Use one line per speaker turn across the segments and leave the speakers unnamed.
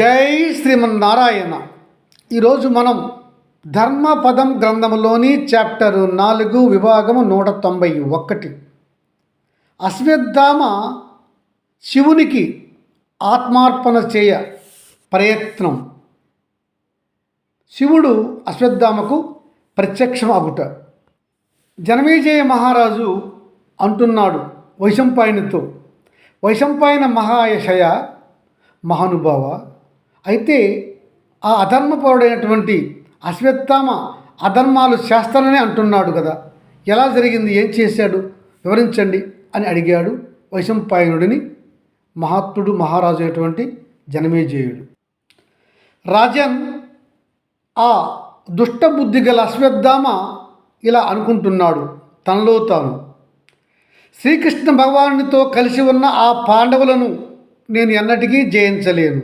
జై శ్రీమన్నారాయణ. ఈరోజు మనం ధర్మపదం గ్రంథంలోని చాప్టర్ నాలుగు విభాగము నూట తొంభై ఒకటి. అశ్వత్థామ శివునికి ఆత్మార్పణ చేయ ప్రయత్నం. శివుడు అశ్వత్థామకు ప్రత్యక్షం అగుట జనమేజయ మహారాజు అంటున్నాడు వైశంపాయనితో. వైశంపాయన మహాయశయ మహానుభావ అయితే ఆ అధర్మపరుడైనటువంటి అశ్వత్థామ అధర్మాలు చేస్తానని అంటున్నాడు కదా. ఎలా జరిగింది? ఏం చేశాడు? వివరించండి అని అడిగాడు వైశంపాయనుడిని మహాత్ముడు మహారాజు అయినటువంటి జనమేజయుడు. రాజన్ ఆ దుష్టబుద్ధి గల అశ్వత్థామ ఇలా అనుకుంటున్నాడు తనలో తాను. శ్రీకృష్ణ భగవానుడితో కలిసి ఉన్న ఆ పాండవులను నేను ఎన్నటికీ జయించలేను.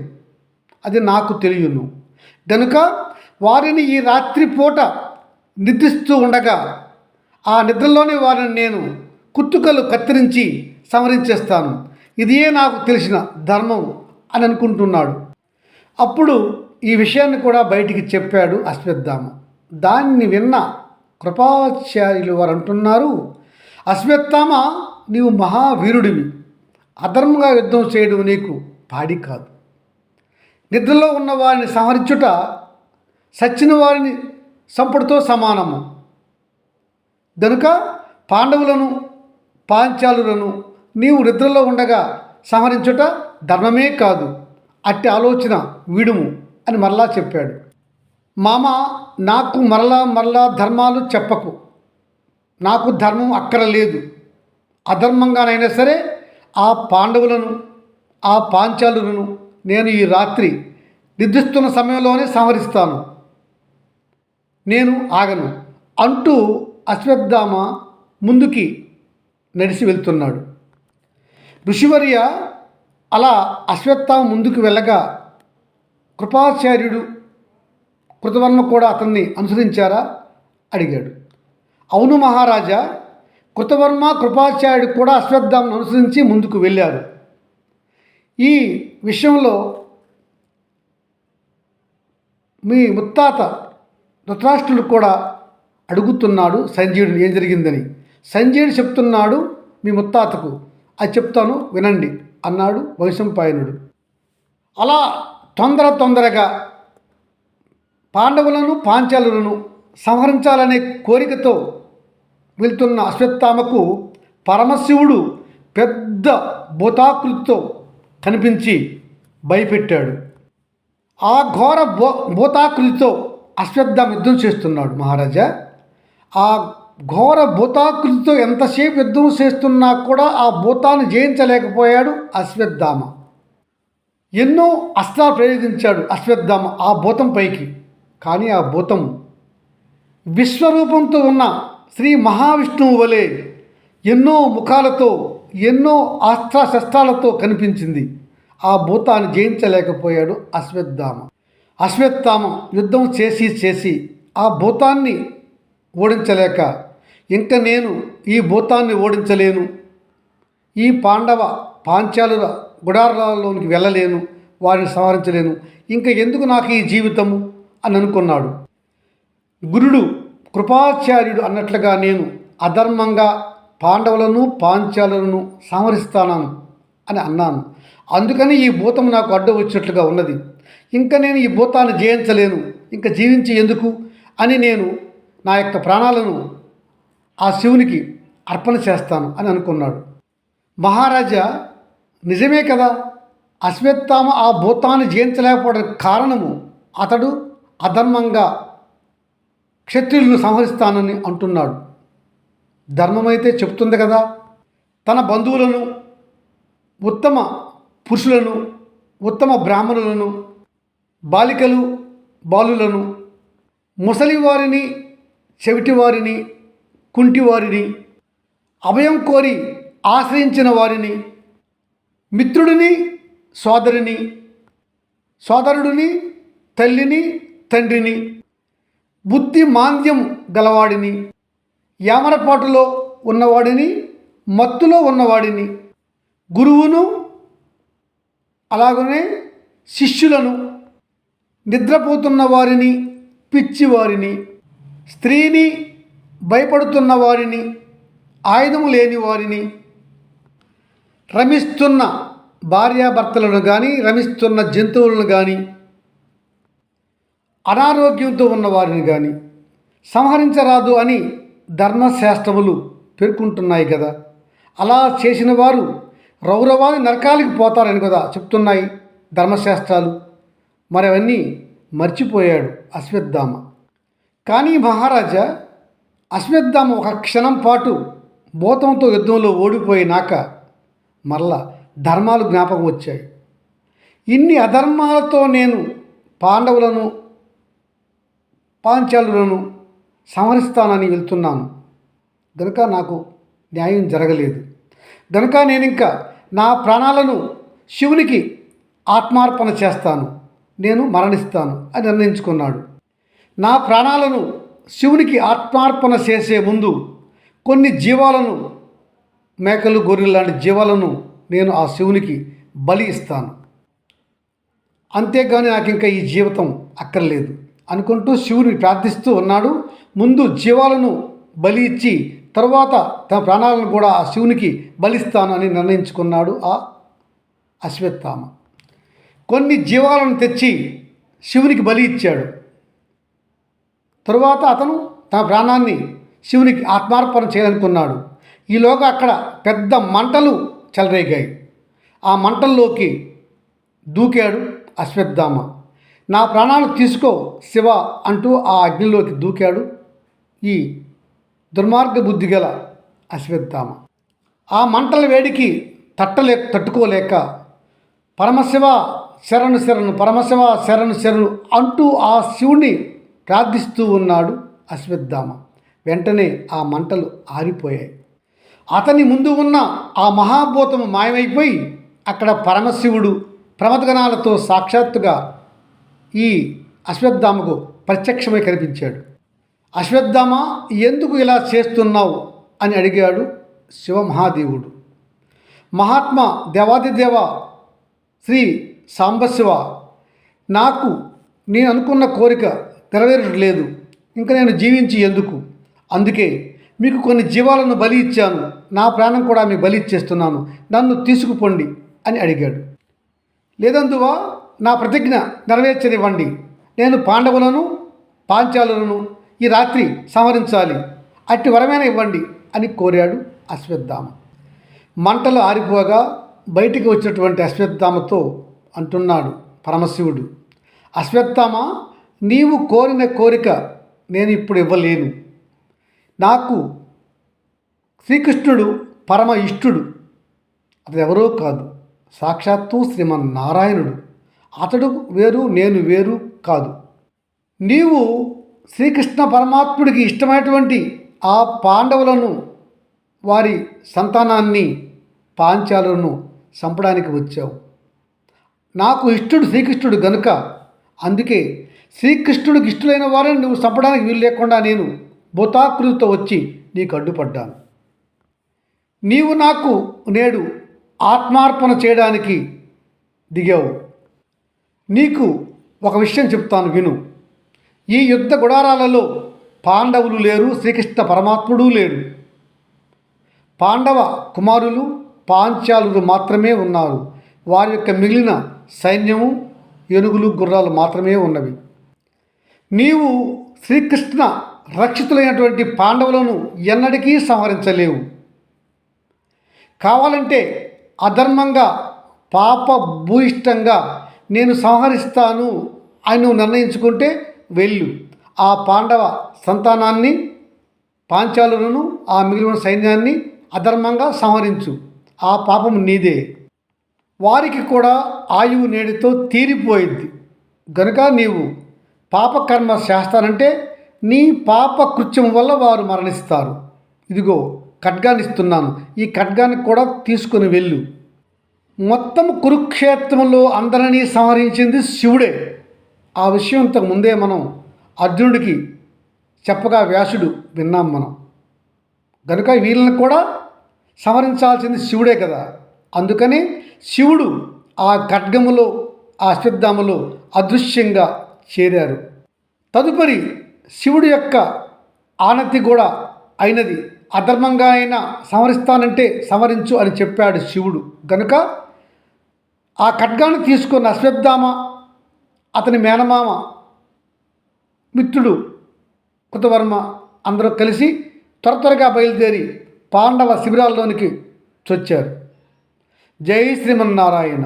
అది నాకు తెలియను. గనుక వారిని ఈ రాత్రిపూట నిద్రిస్తూ ఉండగా ఆ నిద్రలోనే వారిని నేను కుత్తుకలు కత్తిరించి సంహరించేస్తాను. ఇదే నాకు తెలిసిన ధర్మం అని అనుకుంటున్నాడు. అప్పుడు ఈ విషయాన్ని కూడా బయటికి చెప్పాడు అశ్వత్థామ. దాన్ని విన్న కృపాచార్యులు వారు అంటున్నారు అశ్వత్థామ నీవు మహావీరుడివి. అధర్మంగా యుద్ధం చేయడం నీకు పాడి కాదు. నిద్రలో ఉన్న వారిని సంహరించుట సచ్చిన వారిని సంపుడుతో సమానము. గనుక పాండవులను పాంచాలులను నీవు నిద్రలో ఉండగా సంహరించుట ధర్మమే కాదు అట్టి ఆలోచన వీడుము అని మరలా చెప్పాడు. మామ నాకు మరలా మరలా ధర్మాలు చెప్పకు. నాకు ధర్మం అక్కరలేదు. అధర్మంగానైనా సరే ఆ పాండవులను ఆ పాంచాలులను నేను ఈ రాత్రి నిద్రిస్తున్న సమయంలోనే సంహరిస్తాను నేను ఆగను. అంటూ అశ్వత్థామ ముందుకి నడిచి వెళ్తున్నాడు. ఋషివర్య అలా అశ్వత్థామ ముందుకు వెళ్ళగా కృపాచార్యుడు కృతవర్మ కూడా అతన్ని అనుసరించారా అడిగాడు. అవును మహారాజా కృతవర్మ కృపాచార్యుడు కూడా అశ్వత్థామను అనుసరించి ముందుకు వెళ్ళారు. ఈ విషయంలో మీ ముత్తాత ధృతరాష్ట్రుడు కూడా అడుగుతున్నాడు సంజయుడిని ఏం జరిగిందని? సంజయుడు చెప్తున్నాడు మీ ముత్తాతకు. అది చెప్తాను వినండి అన్నాడు వైశంపాయనుడు. అలా తొందర తొందరగా పాండవులను పాంచాలులను సంహరించాలనే కోరికతో వెళ్తున్న అశ్వత్థామకు పరమశివుడు పెద్ద భూతాకృతితో కనిపించి భయపెట్టాడు. ఆ ఘోర భూ భూతాకృతితో అశ్వత్థామ యుద్ధం చేస్తున్నాడు మహారాజా. ఆ ఘోర భూతాకృతితో ఎంతసేపు యుద్ధం చేస్తున్నా కూడా ఆ భూతాన్ని జయించలేకపోయాడు అశ్వత్థామ. ఎన్నో అస్త్రాలు ప్రయోగించాడు అశ్వత్థామ ఆ భూతం పైకి. కానీ ఆ భూతం విశ్వరూపంతో ఉన్న శ్రీ మహావిష్ణువు వలె ఎన్నో ముఖాలతో ఎన్నో అస్త్రశస్త్రాలతో కనిపించింది. ఆ భూతాన్ని జయించలేకపోయాడు అశ్వత్థామ. అశ్వత్థామ యుద్ధం చేసి చేసి ఆ భూతాన్ని ఓడించలేక ఇంకా నేను ఈ భూతాన్ని ఓడించలేను. ఈ పాండవ పాంచాలుల గుడారాలలోనికి వెళ్ళలేను. వారిని సంహరించలేను. ఇంకా ఎందుకు నాకు ఈ జీవితము? అని అనుకున్నాడు. గురుడు కృపాచార్యుడు అన్నట్లుగా నేను అధర్మంగా పాండవులను పాంచాలను సంహరిస్తాను అని అన్నాను. అందుకని ఈ భూతం నాకు అడ్డు వచ్చినట్లుగా ఉన్నది. ఇంకా నేను ఈ భూతాన్ని జయించలేను. ఇంకా జీవించి ఎందుకు? అని నేను నా యొక్క ప్రాణాలను ఆ శివునికి అర్పణ చేస్తాను అని అనుకున్నాడు. మహారాజా నిజమే కదా? అశ్వత్థామ ఆ భూతాన్ని జయించలేకపోవడానికి కారణము అతడు అధర్మంగా క్షత్రియులను సంహరిస్తానని అంటున్నాడు. ధర్మమైతే చెప్తుంది కదా. తన బంధువులను ఉత్తమ పురుషులను ఉత్తమ బ్రాహ్మణులను బాలికలు బాలులను ముసలివారిని చెవిటివారిని కుంటివారిని అభయం కోరి ఆశ్రయించిన వారిని మిత్రుడిని సోదరిని సోదరుడిని తల్లిని తండ్రిని బుద్ధి మాంద్యం గలవాడిని యామరపాటులో ఉన్నవాడిని మత్తులో ఉన్నవాడిని గురువును అలాగనే శిష్యులను నిద్రపోతున్న వారిని పిచ్చి వారిని స్త్రీని భయపడుతున్న వారిని ఆయుధము లేని వారిని రమిస్తున్న భార్యాభర్తలను కానీ రమిస్తున్న జంతువులను కానీ అనారోగ్యంతో ఉన్నవారిని కానీ సంహరించరాదు అని ధర్మశాస్త్రములు పేర్కొంటున్నాయి కదా అలా చేసిన వారు రౌరవాది నరకాలకు పోతారని కదా చెప్తున్నాయి ధర్మశాస్త్రాలు. మరి అవన్నీ మర్చిపోయాడు అశ్వత్థామ. కానీ మహారాజా అశ్వత్థామ ఒక క్షణం పాటు భూతంతో యుద్ధంలో ఓడిపోయినాక మరలా ధర్మాలు జ్ఞాపకం వచ్చాయి. ఇన్ని అధర్మాలతో నేను పాండవులను పాంచాలులను సంహరిస్తానని వెళ్తున్నాను. గనుక నాకు న్యాయం జరగలేదు. గనుక నేను ఇంకా నా ప్రాణాలను శివునికి ఆత్మార్పణ చేస్తాను. నేను మరణిస్తాను అని నిర్ణయించుకున్నాడు. నా ప్రాణాలను శివునికి ఆత్మార్పణ చేసే ముందు కొన్ని జీవాలను మేకలు గొర్రెలు లాంటి జీవాలను నేను ఆ శివునికి బలి ఇస్తాను. అంతేగాని నాకు ఇంకా ఈ జీవితం అక్కర్లేదు. అనుకుంటూ శివుని ప్రార్థిస్తూ ఉన్నాడు. ముందు జీవాలను బలి ఇచ్చి తరువాత తన ప్రాణాలను కూడా ఆ శివునికి బలిస్తాను అని నిర్ణయించుకున్నాడు ఆ అశ్వత్థామ. కొన్ని జీవాలను తెచ్చి శివునికి బలి ఇచ్చాడు. తరువాత అతను తన ప్రాణాన్ని శివునికి ఆత్మార్పణ చేయాలనుకున్నాడు. ఈలోగా అక్కడ పెద్ద మంటలు చెలరేగాయి. ఆ మంటల్లోకి దూకాడు అశ్వత్థామ. నా ప్రాణాలు తీసుకో శివ అంటూ ఆ అగ్నిలోకి దూకాడు ఈ దుర్మార్గ బుద్ధి గల అశ్వత్థామ. ఆ మంటల వేడికి తట్టలే తట్టుకోలేక పరమశివ శరణు శరణు పరమశివ శరణు శరణు అంటూ ఆ శివుణ్ణి ప్రార్థిస్తూ ఉన్నాడు అశ్వత్థామ. వెంటనే ఆ మంటలు ఆరిపోయాయి. అతని ముందు ఉన్న ఆ మహాభూతము మాయమైపోయి అక్కడ పరమశివుడు ప్రమదగణాలతో సాక్షాత్తుగా ఈ అశ్వత్థామకు ప్రత్యక్షమై కనిపించాడు. అశ్వత్థామ ఎందుకు ఇలా చేస్తున్నావు? అని అడిగాడు శివమహాదేవుడు. మహాత్మా దేవాదిదేవ శ్రీ సాంబశివ నాకు నేను అనుకున్న కోరిక నెరవేరట్లేదు. ఇంకా నేను జీవించి ఎందుకు? అందుకే మీకు కొన్ని జీవాలను బలి ఇచ్చాను. నా ప్రాణం కూడా మీకు బలి ఇచ్చేస్తున్నాను. నన్ను తీసుకుపోండి అని అడిగాడు. లేదందువా? నా ప్రతిజ్ఞ నెరవేర్చనివ్వండి. నేను పాండవులను పాంచాలులను ఈ రాత్రి సంహరించాలి. అట్టి వరమైన ఇవ్వండి అని కోరాడు అశ్వత్థామ. మంటలు ఆరిపోగా బయటికి వచ్చినటువంటి అశ్వత్థామతో అంటున్నాడు పరమశివుడు. అశ్వత్థామ నీవు కోరిన కోరిక నేను ఇప్పుడు ఇవ్వలేను. నాకు శ్రీకృష్ణుడు పరమ ఇష్టుడు. అది ఎవరో కాదు. సాక్షాత్తు శ్రీమన్నారాయణుడు. అతడు వేరు నేను వేరు కాదు. నీవు శ్రీకృష్ణ పరమాత్ముడికి ఇష్టమైనటువంటి ఆ పాండవులను వారి సంతానాన్ని పాంచాలను చంపడానికి వచ్చావు. నాకు ఇష్టడు శ్రీకృష్ణుడు గనుక అందుకే శ్రీకృష్ణుడికి ఇష్టలైన వారిని నువ్వు చంపడానికి వీలు లేకుండా నేను భూతాకృతితో వచ్చి నీకు అడ్డుపడ్డాను. నీవు నాకు నేడు ఆత్మార్పణ చేయడానికి దిగావు. నీకు ఒక విషయం చెప్తాను విను. ఈ యుద్ధ గుడారాలలో పాండవులు లేరు శ్రీకృష్ణ పరమాత్ముడు లేడు. పాండవ కుమారులు పాంచాలులు మాత్రమే ఉన్నారు. వారి యొక్క మిగిలిన సైన్యము ఏనుగులు గుర్రాలు మాత్రమే ఉన్నవి. నీవు శ్రీకృష్ణ రక్షితులైనటువంటి పాండవులను ఎన్నటికీ సంహరించలేవు. కావాలంటే అధర్మంగా పాప భూయిష్టంగా నేను సంహరిస్తాను అని నువ్వు నిర్ణయించుకుంటే వెళ్ళు. ఆ పాండవ సంతానాన్ని పాంచాలులను ఆ మిగిలిన సైన్యాన్ని అధర్మంగా సంహరించు. ఆ పాపం నీదే. వారికి కూడా ఆయువు నేడితో తీరిపోయింది గనుక నీవు పాపకర్మ చేస్తానంటే నీ పాప కృత్యం వల్ల వారు మరణిస్తారు. ఇదిగో ఖడ్గాన్ని ఇస్తున్నాను. ఈ ఖడ్గాన్ని కూడా తీసుకుని వెళ్ళు. మొత్తం కురుక్షేత్రంలో అందరినీ సంహరించింది శివుడే. ఆ విషయం ఇంతకు ముందే మనం అర్జునుడికి చెప్పగా వ్యాసుడు విన్నాం మనం. కనుక వీళ్ళని కూడా సంహరించాల్సింది శివుడే కదా. అందుకని శివుడు ఆ ఖడ్గములో ఆ అశ్వత్థామలో అదృశ్యంగా చేరారు. తదుపరి శివుడి యొక్క ఆనతి కూడా అయినది అధర్మంగా అయినా సంహరిస్తానంటే సంహరించు అని చెప్పాడు శివుడు. గనుక ఆ ఖడ్గాన్ని తీసుకున్న అశ్వత్థామ అతని మేనమామ మిత్రుడు కృతవర్మ అందరూ కలిసి త్వర త్వరగా బయలుదేరి పాండవ శిబిరాల్లోనికి చొచ్చారు. జై శ్రీమన్నారాయణ.